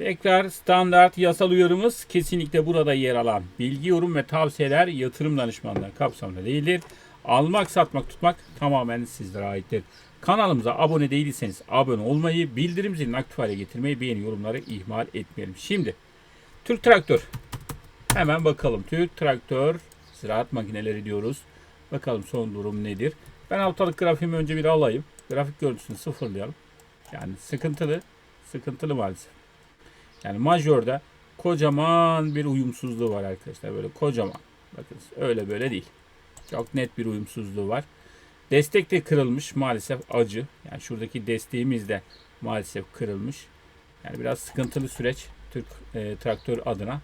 Tekrar standart yasal uyarımız kesinlikle burada yer alan bilgi, yorum ve tavsiyeler yatırım danışmanlığı kapsamında değildir. Almak, satmak, tutmak tamamen sizlere aittir. Kanalımıza abone değilseniz abone olmayı, bildirim zilini aktif hale getirmeyi, beğeni yorumları ihmal etmeyelim. Şimdi Türk Traktör. Hemen bakalım. Türk Traktör ziraat makineleri diyoruz. Bakalım son durum nedir? Ben haftalık grafiğimi önce bir alayım. Grafik görüntüsünü sıfırlayalım. Yani sıkıntılı. Sıkıntılı maalesef. Yani majörde kocaman bir uyumsuzluğu var arkadaşlar. Böyle kocaman. Bakın öyle böyle değil. Çok net bir uyumsuzluğu var. Destek de kırılmış maalesef acı. Yani şuradaki desteğimiz de maalesef kırılmış. Yani biraz sıkıntılı süreç Türk e, traktör adına.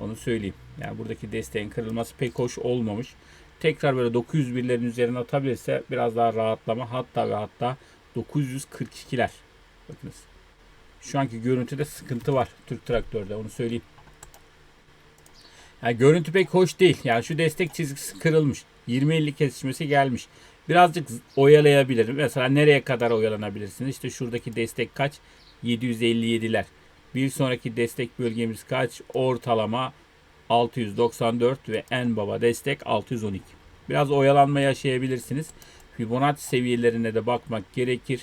Onu söyleyeyim. Yani buradaki desteğin kırılması pek hoş olmamış. Tekrar böyle 901'lerin üzerine atabilirse biraz daha rahatlama hatta ve hatta 942'ler. Bakınız. Şu anki görüntüde sıkıntı var Türk traktörde onu söyleyeyim. Yani görüntü pek hoş değil. Yani şu destek çizgisi kırılmış. 20-50 kesişmesi gelmiş. Birazcık oyalayabilir. Mesela nereye kadar oyalanabilirsiniz? İşte şuradaki destek kaç? 757'ler. Bir sonraki destek bölgemiz kaç? Ortalama 694 ve en baba destek 612. Biraz oyalanma yaşayabilirsiniz. Fibonacci seviyelerine de bakmak gerekir.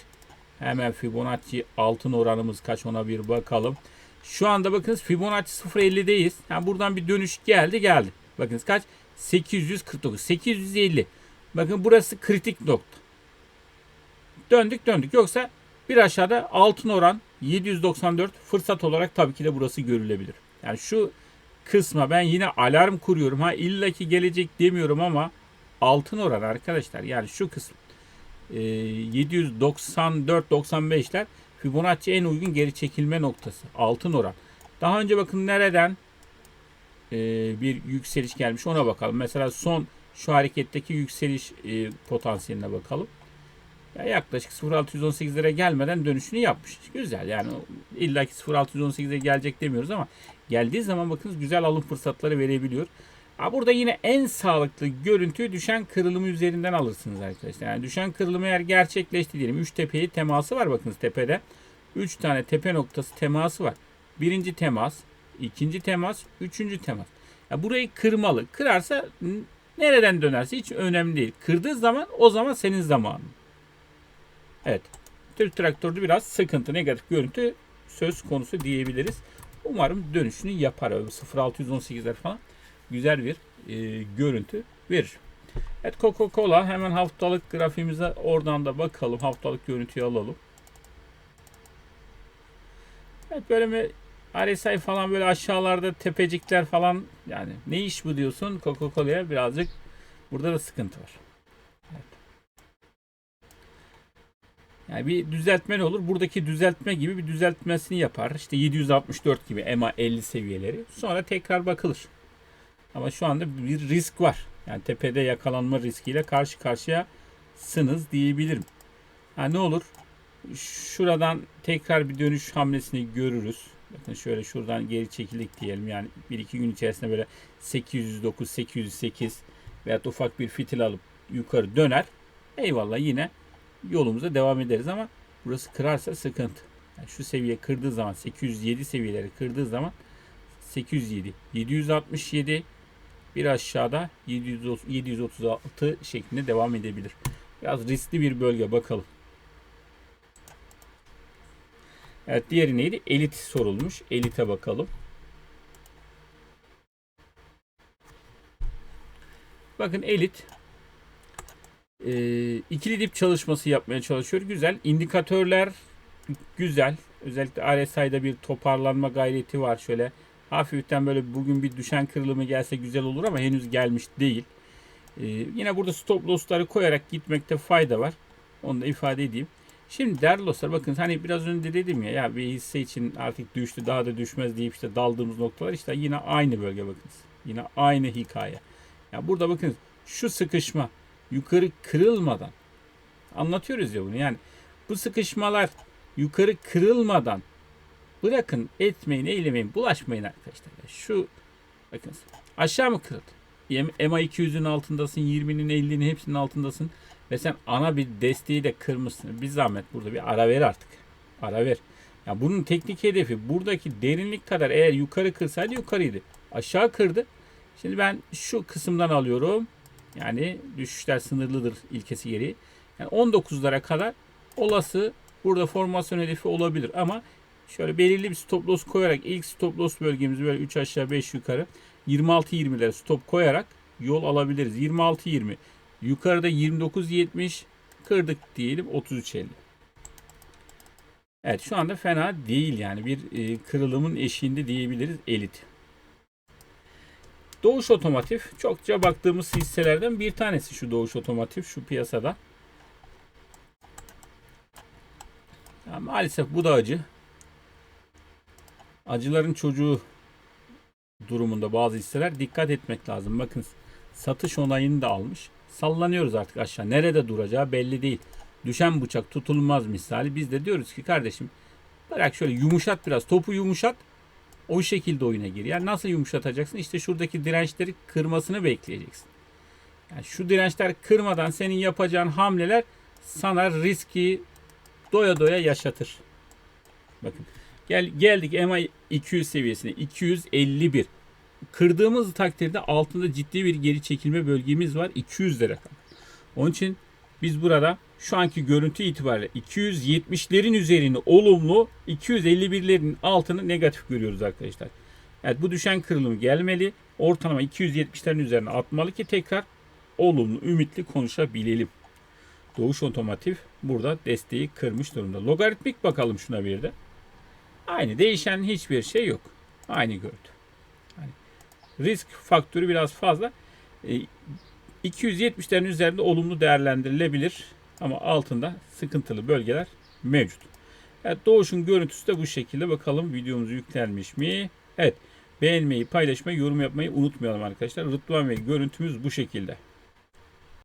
Hemen Fibonacci altın oranımız kaç ona bir bakalım. Şu anda bakınız Fibonacci 0.50'deyiz. Yani buradan bir dönüş geldi geldi. Bakınız kaç? 849. 850. Bakın burası kritik nokta. Döndük döndük. Yoksa bir aşağıda altın oran 794 fırsat olarak tabii ki de burası görülebilir. Yani şu kısma ben yine alarm kuruyorum. Ha illaki gelecek demiyorum ama altın oran arkadaşlar yani şu kısım 794-95'ler Fibonacci en uygun geri çekilme noktası. Altın oran. Daha önce bakın nereden e, bir yükseliş gelmiş ona bakalım. Mesela son şu hareketteki yükseliş e, potansiyeline bakalım. Ya yaklaşık 0.618'lere gelmeden dönüşünü yapmış. Güzel yani illa ki 0.618'e gelecek demiyoruz ama geldiği zaman bakınız güzel alım fırsatları verebiliyor. Ha burada yine en sağlıklı görüntüyü düşen kırılımı üzerinden alırsınız arkadaşlar. Yani düşen kırılım eğer gerçekleşti diyelim. 3 tepeyi teması var bakınız tepede. 3 tane tepe noktası teması var. Birinci temas, ikinci temas, üçüncü temas. Ya burayı kırmalı. Kırarsa nereden dönerse hiç önemli değil. Kırdığı zaman o zaman senin zamanın. Evet. Türk traktörde biraz sıkıntı, negatif görüntü söz konusu diyebiliriz. Umarım dönüşünü yapar. 0618'ler falan güzel bir e, görüntü verir. Evet Coca-Cola hemen haftalık grafiğimize oradan da bakalım. Haftalık görüntüyü alalım. Evet böyle mi RSI falan böyle aşağılarda tepecikler falan yani ne iş bu diyorsun Coca-Cola'ya birazcık burada da sıkıntı var. Evet. Yani bir düzeltme ne olur? Buradaki düzeltme gibi bir düzeltmesini yapar. İşte 764 gibi EMA 50 seviyeleri. Sonra tekrar bakılır. Ama şu anda bir risk var. Yani tepede yakalanma riskiyle karşı karşıya sınız diyebilirim. Ha ne olur? Şuradan tekrar bir dönüş hamlesini görürüz. Bakın şöyle şuradan geri çekildik diyelim. Yani 1-2 gün içerisinde böyle 809, 808 veya ufak bir fitil alıp yukarı döner. Eyvallah yine yolumuza devam ederiz ama burası kırarsa sıkıntı. Yani şu seviye kırdığı zaman 807 seviyeleri kırdığı zaman 807, 767 bir aşağıda 736 şeklinde devam edebilir. Biraz riskli bir bölge bakalım. Evet diğeri neydi? Elit sorulmuş. Elite bakalım. Bakın elit e, ikili dip çalışması yapmaya çalışıyor. Güzel. İndikatörler güzel. Özellikle RSI'da bir toparlanma gayreti var. Şöyle hafiften böyle bugün bir düşen kırılımı gelse güzel olur ama henüz gelmiş değil. Ee, yine burada stop loss'ları koyarak gitmekte fayda var. Onu da ifade edeyim. Şimdi değerli dostlar bakın hani biraz önce dedim ya ya bir hisse için artık düştü daha da düşmez deyip işte daldığımız noktalar işte yine aynı bölge bakınız. Yine aynı hikaye. Ya burada bakın şu sıkışma yukarı kırılmadan anlatıyoruz ya bunu yani bu sıkışmalar yukarı kırılmadan bırakın etmeyin eylemeyin bulaşmayın arkadaşlar. Şu bakın aşağı mı kırıldı? EMA 200'ün altındasın 20'nin 50'nin hepsinin altındasın ve sen ana bir desteği de kırmışsın. Bir zahmet burada bir ara ver artık. Ara ver. Ya bunun teknik hedefi buradaki derinlik kadar eğer yukarı kırsaydı yukarıydı. Aşağı kırdı. Şimdi ben şu kısımdan alıyorum. Yani düşüşler sınırlıdır ilkesi gereği. Yani 19'lara kadar olası burada formasyon hedefi olabilir ama şöyle belirli bir stop loss koyarak ilk stop loss bölgemizi böyle 3 aşağı 5 yukarı 26-20'lere stop koyarak yol alabiliriz. 26-20 yukarıda 29-70 kırdık diyelim 33-50. Evet şu anda fena değil yani bir e, kırılımın eşiğinde diyebiliriz elit. Doğuş Otomotiv çokça baktığımız hisselerden bir tanesi şu Doğuş Otomotiv şu piyasada. Ya maalesef bu da acı. Acıların çocuğu durumunda bazı hisseler dikkat etmek lazım. Bakın satış onayını da almış. Sallanıyoruz artık aşağı. Nerede duracağı belli değil. Düşen bıçak tutulmaz misali. Biz de diyoruz ki kardeşim bırak şöyle yumuşat biraz. Topu yumuşat. O şekilde oyuna gir. Yani nasıl yumuşatacaksın? İşte şuradaki dirençleri kırmasını bekleyeceksin. Yani şu dirençler kırmadan senin yapacağın hamleler sana riski doya doya yaşatır. Bakın gel geldik MA 200 seviyesine 251. Kırdığımız takdirde altında ciddi bir geri çekilme bölgemiz var 200 lira. Onun için biz burada şu anki görüntü itibariyle 270'lerin üzerini olumlu, 251'lerin altını negatif görüyoruz arkadaşlar. Evet bu düşen kırılım gelmeli. Ortalama 270'lerin üzerine atmalı ki tekrar olumlu, ümitli konuşabilelim. Doğuş Otomotiv burada desteği kırmış durumda. Logaritmik bakalım şuna bir de. Aynı değişen hiçbir şey yok. Aynı görüntü. Yani risk faktörü biraz fazla. E, 270'lerin üzerinde olumlu değerlendirilebilir. Ama altında sıkıntılı bölgeler mevcut. Evet, Doğuş'un görüntüsü de bu şekilde. Bakalım videomuz yüklenmiş mi? Evet. Beğenmeyi, paylaşmayı, yorum yapmayı unutmayalım arkadaşlar. Rıdvan Bey görüntümüz bu şekilde.